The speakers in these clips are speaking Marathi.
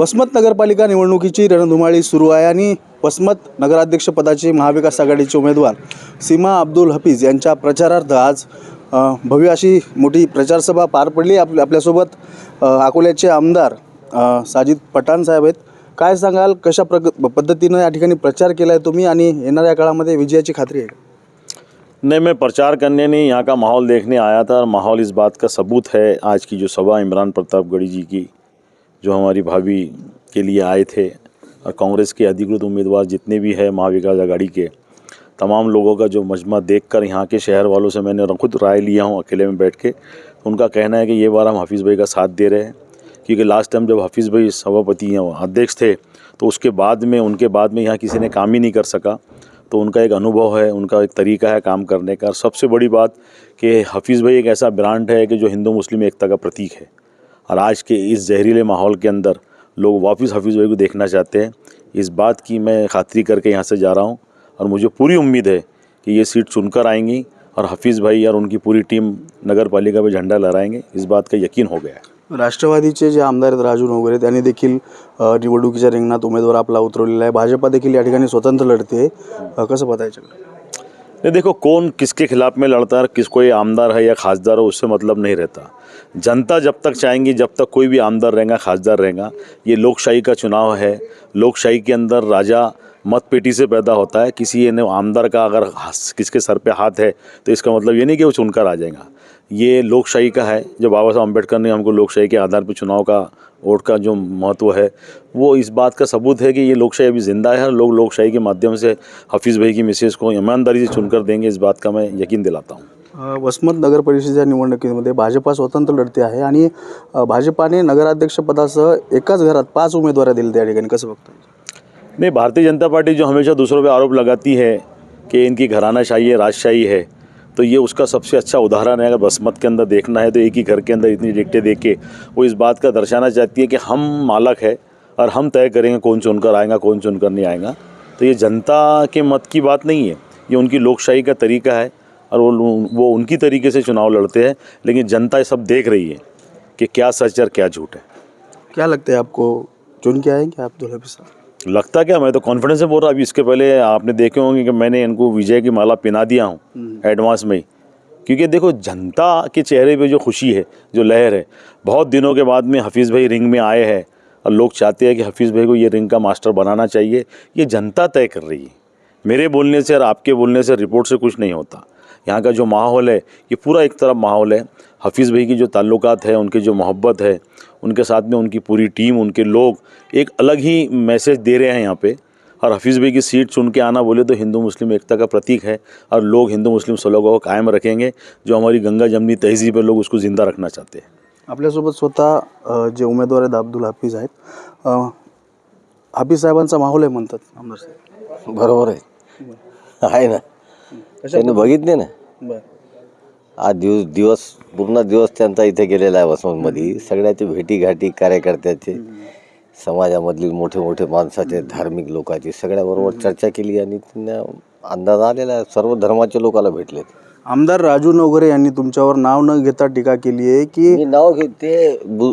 वसमत नगरपालिका निवडणुकीची रणधुमाळी सुरू आहे आणि वसमत नगराध्यक्षपदाचे महाविकास आघाडीचे उमेदवार सीमा अब्दुल हफीज यांच्या प्रचारार्थ आज भव्य अशी मोठी प्रचारसभा पार पडली. आप आपल्यासोबत अकोल्याचे आमदार साजिद पठाण साहेब आहेत. काय सांगाल कशा प्रग पद्धतीनं या ठिकाणी प्रचार केला आहे तुम्ही आणि येणाऱ्या काळामध्ये विजयाची खात्री आहे? नाही नहीं मैं प्रचार करने नहीं यहाँ का माहौल देखने आया था और माहौल इस बात का सबूत है आज की जो सभा इमरान प्रतापगढ़ी जी की जो हमारी भाभी के लिए आए थे और कांग्रेस के अधिकृत उम्मीदवार जितने भी हैं महाविकास आघाड़ी के, तमाम लोगों का जो मजमा देखकर यहाँ के शहर वालों से मैंने खुद राय लिया हूँ अकेले में बैठ के, उनका कहना है कि ये बार हम हफीज़ भाई का साथ दे रहे हैं। क्योंकि लास्ट टाइम जब हफीज़ भाई सभापति अध्यक्ष थे तो उसके बाद में, उनके बाद में यहाँ किसी ने काम ही नहीं कर सका। तो उनका एक अनुभव है, उनका एक तरीका है काम करने का। और सबसे बड़ी बात कि हफीज़ भाई एक ऐसा ब्रांड है कि जो हिंदू मुस्लिम एकता का प्रतीक है। और आज के इस जहरीले माहौल के अंदर लोग वापस हफीज़ भाई को देखना चाहते हैं। इस बात की मैं खातरी करके यहाँ से जा रहा हूँ और मुझे पूरी उम्मीद है कि ये सीट चुनकर आएँगी और हफीज़ भाई और उनकी पूरी टीम नगर पालिका पर झंडा लहराएँगे। इस बात का यकीन हो गया है। राष्ट्रवादीचे जे आमदार राजू त्यांनी देखील अ, निवडणुकीच्या रिंगणात उमेदवार आपला उतरवलेला आहे. भाजपा या स्वतंत्र आहे. अ, कसं बतायचं नहीं, देखो, कौन किसके खिलाफ में लड़ता है, किस कोई आमदार है या खासदार हो, उससे मतलब नहीं रहता। जनता जब तक चाहेंगी, जब तक कोई भी आमदार रहेगा, खासदार रहेगा, ये लोकशाही का चुनाव है। लोकशाही के अंदर राजा मत पेटी से पैदा होता है, किसी ने आमदार का अगर किसके सर पे हाथ है तो इसका मतलब ये नहीं कि वो चुनकर आ जाएगा। ये लोकशाही का है जो बाबा साहब अंबेडकर ने हमको लोकशाही के आधार पर चुनाव का वोट का जो महत्व है वो इस बात का सबूत है कि ये लोकशाही अभी ज़िंदा है और लोग लोकशाही के माध्यम से हफीज़ भाई की मिसेज को ईमानदारी से चुनकर देंगे इस बात का मैं यकीन दिलाता हूँ। वसमत नगर परिषदेच्या निवडणुकीमध्ये भाजपा स्वतंत्र लढते आहे आणि भाजपाने नगराध्यक्षपदासह एकाच घरात पाच उमेदवार दिले त्या ठिकाणी. कसं बघता नहीं भारतीय जनता पार्टी जो हमेशा दूसरों पे आरोप लगाती है कि इनकी घरानाशाही है राजशाही है तो ये उसका सबसे अच्छा उदाहरण है, अगर बसमत के अंदर देखना है तो एक ही घर के अंदर इतनी टिकटें दे के वो इस बात का दर्शाना चाहती है कि हम मालक है और हम तय करेंगे कौन चुनकर आएगा, कौन चुनकर नहीं आएगा। तो ये जनता के मत की बात नहीं है, ये उनकी लोकशाही का तरीका है और वो वो उनकी तरीके से चुनाव लड़ते हैं, लेकिन जनता ये सब देख रही है कि क्या सच और क्या झूठ है। क्या लगता है आपको, चुन के आएँगे आप दुल्हा साहब लगता क्या? मैं तो कॉन्फिडेंस से बोल रहा हूँ। अभी इसके पहले आपने देखे होंगे कि मैंने इनको विजय की माला पिना दिया हूँ एडवांस में ही। क्योंकि देखो जनता के चेहरे पे जो खुशी है जो लहर है बहुत दिनों के बाद में हफीज़ भाई रिंग में आए हैं और लोग चाहते हैं कि हफीज़ भाई को ये रिंग का मास्टर बनाना चाहिए। ये जनता तय कर रही है। मेरे बोलने से और आपके बोलने से रिपोर्ट से कुछ नहीं होता। यहाँ का जो माहौल है ये पूरा एक तरफ़ माहौल है। हफीज़ भाई की जो ताल्लुकात है उनकी जो मोहब्बत है उनके साथ में उनकी पूरी टीम उनके लोग एक अलग ही मैसेज दे रहे हैं यहाँ पे। और हफीज़ भाई की सीट चुन के आना बोले तो हिंदू मुस्लिम एकता का प्रतीक है और लोग हिंदू मुस्लिम सलोगा को कायम रखेंगे जो हमारी गंगा जमनी तहजीब है लोग उसको ज़िंदा रखना चाहते हैं। अपने आपल्यासोबत स्वतः जे उमेदवार आहेत अब्दुल हाफिज आहेत. हाफिज साहेबांचा माहोल आहे म्हणतात आमदार साहेब. बरोबर आहे. आहे ना. त्यांनी बघितले ना. बरं. आज दिवस दिवस पूर्ण दिवस त्यांचा इथे गेलेला आहे वसमतमध्ये. सगळ्याचे भेटीगाठी कार्यकर्त्याचे समाजामधील मोठे मोठे माणसाचे धार्मिक लोकांची सगळ्याबरोबर चर्चा केली आणि त्यांना अंदाज आलेला आहे. सर्व धर्माच्या लोकांना भेटले आमदार राजू नवघरे यांनी तुमच्यावर नाव न घेता टीका केली आहे की मी नाव घेत ते बु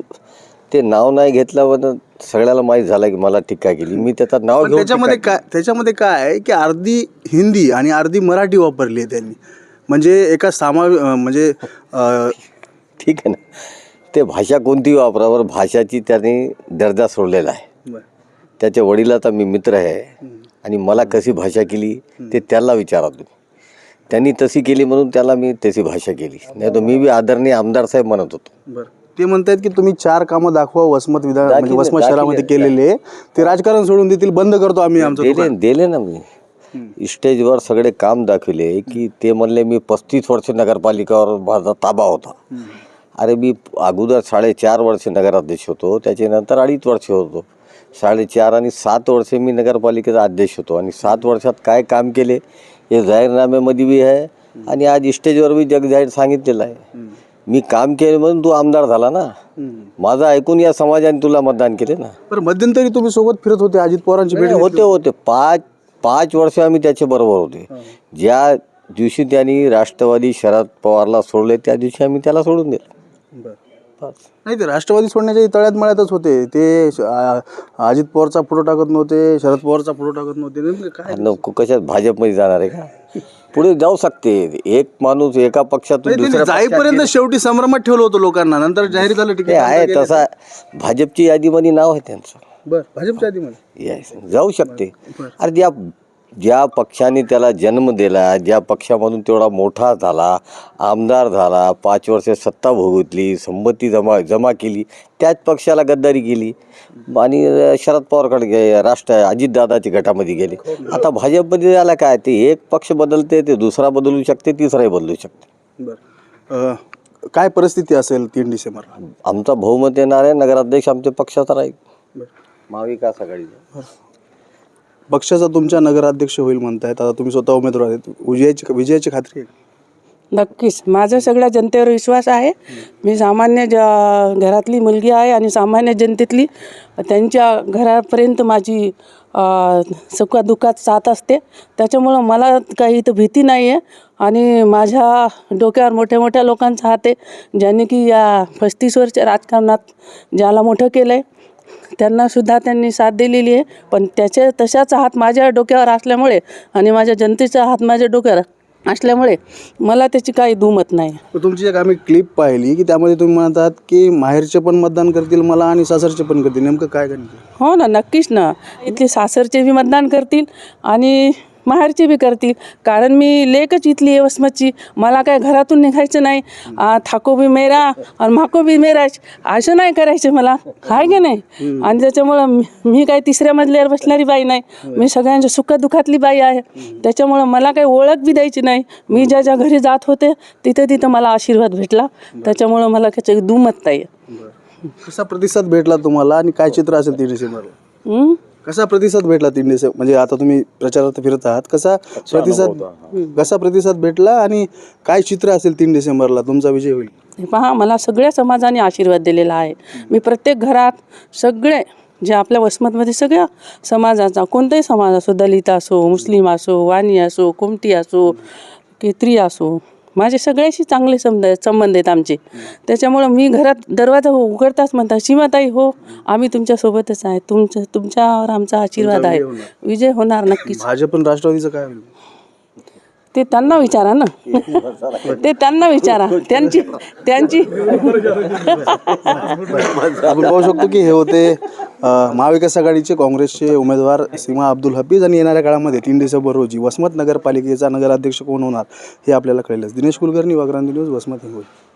ते नाव नाही घेतल्यावर सगळ्याला माहीत झालं की मला टीका केली. मी त्याचं नाव पण घेऊन त्याच्यामध्ये काय त्याच्यामध्ये काय आहे की अर्धी हिंदी आणि अर्धी मराठी वापरली आहे त्यांनी. म्हणजे एका सामा म्हणजे अ, ठीक आहे ना. ते भाषा कोणती वापरावर? भाषाची त्याने दर्जा सोडलेला आहे. बरं. त्याच्या वडिलाचा मी मित्र आहे आणि मला कशी भाषा केली ते त्याला विचारा तुम्ही. त्यांनी तशी केली म्हणून त्याला मी तशी भाषा केली. नाही तर मी बी आदरणीय आमदार साहेब म्हणत होतो. बरं. ते म्हणतात की तुम्ही चार कामं दाखवा वसमत विधान म्हणजे दाखिले- वसमत शहरामध्ये केलेले. ते राजकारण सोडून देतील बंद करतो आम्ही आमचं. दिले ना मी. स्टेजवर सगळे काम दाखविले की ते म्हणले मी पस्तीस वर्ष नगरपालिकावर माझा ताबा होता. अरे मी अगोदर साडेचार वर्ष नगराध्यक्ष होतो त्याच्यानंतर अडीच वर्ष होतो. साडेचार आणि सात वर्षे मी नगरपालिकेचा अध्यक्ष होतो आणि सात वर्षात काय काम केले हे जाहीरनाम्यामध्ये बी आहे आणि आज स्टेजवर बी जगजाहीर सांगितलेलं आहे. मी काम केले म्हणून तू आमदार झाला ना. माझं ऐकून या समाजाने तुला मतदान केले ना. बरं मध्यंतरी तुम्ही सोबत फिरत होते अजित पवारांची भेट होते. होते. पाच पाच वर्ष आम्ही त्याच्या बरोबर होते. ज्या दिवशी त्यांनी राष्ट्रवादी शरद पवारला सोडले त्या दिवशी आम्ही त्याला सोडून दिलं. नाही ते राष्ट्रवादी सोडण्याच्या तळ्यात मळ्यातच होते. ते श- आ- अजित पवारचा फोटो टाकत नव्हते शरद पवारचा फोटो टाकत नव्हते. नेमकं काय? आणि नको कशात भाजपमध्ये जाणार आहे का? पुढे जाऊ शकते. एक माणूस एका पक्षातून नाही, दुसऱ्या त्यांनी जाईपर्यंत शेवटी संभ्रमात ठेवलं होतं लोकांना. नंतर जाहीर झालं ते तिकीट आहे तसा. भाजपची यादीमध्ये नाव आहे त्यांचं. बर भाजपच्या येस जाऊ शकते. अरे ज्या ज्या पक्षाने त्याला जन्म दिला ज्या पक्षामधून तेवढा मोठा झाला आमदार झाला पाच वर्ष सत्ता भोगतली संमती जमा जमा केली त्याच पक्षाला गद्दारी केली. आणि शरद पवारकडे गे राष्ट्र अजितदादाच्या गटामध्ये गेले. आता भाजपमध्ये झाला काय? ते एक पक्ष बदलते ते दुसरा बदलू शकते तिसराही बदलू शकते. बर. अ, काय परिस्थिती असेल तीन डिसेंबरला? आमचा बहुमत येणार आहे नगराध्यक्ष आमच्या पक्षाचा राहील. महाविकास आघाडीचा. पक्षाचा तुमच्या नगराध्यक्ष होईल म्हणतायत. आता तुम्ही स्वतः उमेदवार आहेत. विजयाची विजयाची खात्री आहे नक्कीच. माझा सगळ्या जनतेवर विश्वास आहे. मी सामान्य ज घरातली मुलगी आहे आणि सामान्य जनतेतली. त्यांच्या घरापर्यंत माझी अ, सुखादुःखात साथ असते. त्याच्यामुळं मला काही इथं भीती नाही आहे आणि माझ्या डोक्यावर मोठ्या मोठ्या लोकांचा हात आहे. ज्यांनी की या पस्तीस वर्ष राजकारणात ज्याला मोठं केलं आहे त्यांनासुद्धा त्यांनी साथ दिलेली आहे. पण त्याच्या तशाच हात माझ्या डोक्यावर असल्यामुळे आणि माझ्या जनतेचा हात माझ्या डोक्यावर असल्यामुळे मला त्याची काही दुमत नाही. तर तुमची एक आम्ही क्लिप पाहिली की त्यामध्ये तुम्ही म्हणतात की माहेरचे पण मतदान करतील मला आणि सासरचे पण करतील. नेमकं काय गणित हो ना नक्कीच ना. इथले सासरचे बी मतदान करतील आणि माहेरचे बी करतील. कारण मी लेकच इथली आहे वसमतची. मला काय घरातून निघायचं नाही. थाको बी मेरा आणि माको बी मेराच असं नाही करायचं मला. आहे की नाही? आणि त्याच्यामुळं मी- काय तिसऱ्या मजल्यावर बसणारी बाई नाही. मी सगळ्यांच्या सुखदुःखातली बाई आहे. त्याच्यामुळं मला काही ओळख बी द्यायची नाही. मी ज्या ज्या घरी जात होते तिथे तिथं मला आशीर्वाद भेटला. त्याच्यामुळं मला त्याची दुमत नाही. आहे. कसा प्रतिसाद भेटला तुम्हाला आणि काय चित्र असेल तीन डिसेंबरला? कसा प्रतिसाद भेटला तीन डिसेंबर म्हणजे आता तुम्ही प्रचारात फिरत आहात कसा प्रतिसाद कसा प्रतिसाद भेटला आणि काय चित्र असेल तीन डिसेंबरला? तुमचा विजय होईल. हे पहा मला सगळ्या समाजाने आशीर्वाद दिलेला आहे. मी प्रत्येक घरात सगळे जे आपल्या वसमतमध्ये सगळ्या समाजाचा कोणताही समाज असो दलित असो मुस्लिम असो वाणी असो कुमटी असो केत्री असो माझे सगळ्याशी चांगले संबंध संबंध आहेत आमचे. त्याच्यामुळं मी घरात दरवाजा उघडताच म्हणतात सीमाताई हो आम्ही तुमच्यासोबतच आहे. तुमचं तुमच्यावर आमचा आशीर्वाद आहे. विजय होणार नक्कीच. भाजप राष्ट्रवादीचं काय होईल? ते त्यांना विचारा ना. ते त्यांना विचारा. त्यांची त्यांची आपण पाहू शकतो की हे होते अ, महाविकास आघाडीचे काँग्रेसचे उमेदवार सीमा अब्दुल हफीज आणि येणाऱ्या काळामध्ये तीन डिसेंबर रोजी वसमत नगरपालिकेचा नगराध्यक्ष कोण होणार हे आपल्याला कळेलच. दिनेश कुलकर्णी वाग्रांती न्यूज वसमत हिंगोली